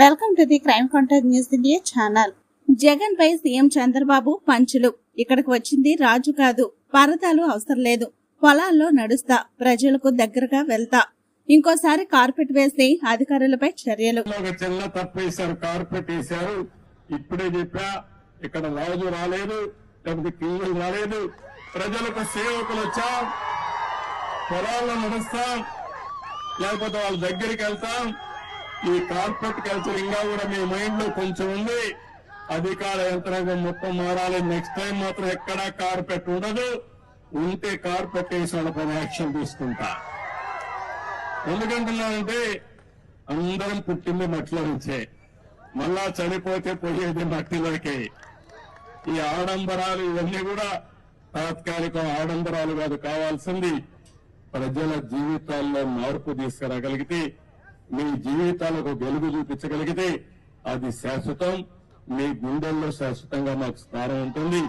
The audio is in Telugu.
Welcome to the crime contact news India channel. Jagan pi CM Chandrababu పంచులు. ఇక్కడికి వచ్చింది రాజు కాదు పరదాలు అవసరం లేదు. పొలాల్లో నడుస్తా ప్రజలకు దగ్గరగా వెళ్తా. ఇంకోసారి కార్పెట్ వేసి అధికారులపై చర్యలు. తప్పేశారు కార్పెట్ వేశారు. ఇప్పుడే చెప్పా ఇక్కడ రాజు రాలేదు లేకపోతే రాలేదు. ప్రజలకు సేవకులు వచ్చా పొలాల్లో నడుస్తాం లేకపోతే వాళ్ళ దగ్గరికి వెళ్తాం. ఈ కార్పొరేట్ కల్చర్ ఇంకా కూడా మీ మైండ్లో కొంచెం ఉంది. అధికార యంత్రాంగం మొత్తం మారాలి. నెక్స్ట్ టైం మాత్రం ఎక్కడా కార్పెట్ ఉండదు. ఉంటే కార్పెట్ వేసిన పని యాక్షన్ తీసుకుంటా. ఎందుకంటున్నానంటే అందరం పుట్టింది మట్టిలో నుంచే. మళ్ళా చనిపోతే పోయేది మట్టిలోకి. ఈ ఆడంబరాలు ఇవన్నీ కూడా తాత్కాలిక ఆడంబరాలు కాదు కావాల్సింది ప్రజల జీవితాల్లో మార్పు తీసుకురాగలిగితే మీ జీవితాలకు వెలుగు చూపించగలిగితే అది శాశ్వతం మీ గుండెల్లో శాశ్వతంగా మాకు స్థానం ఉంటుంది.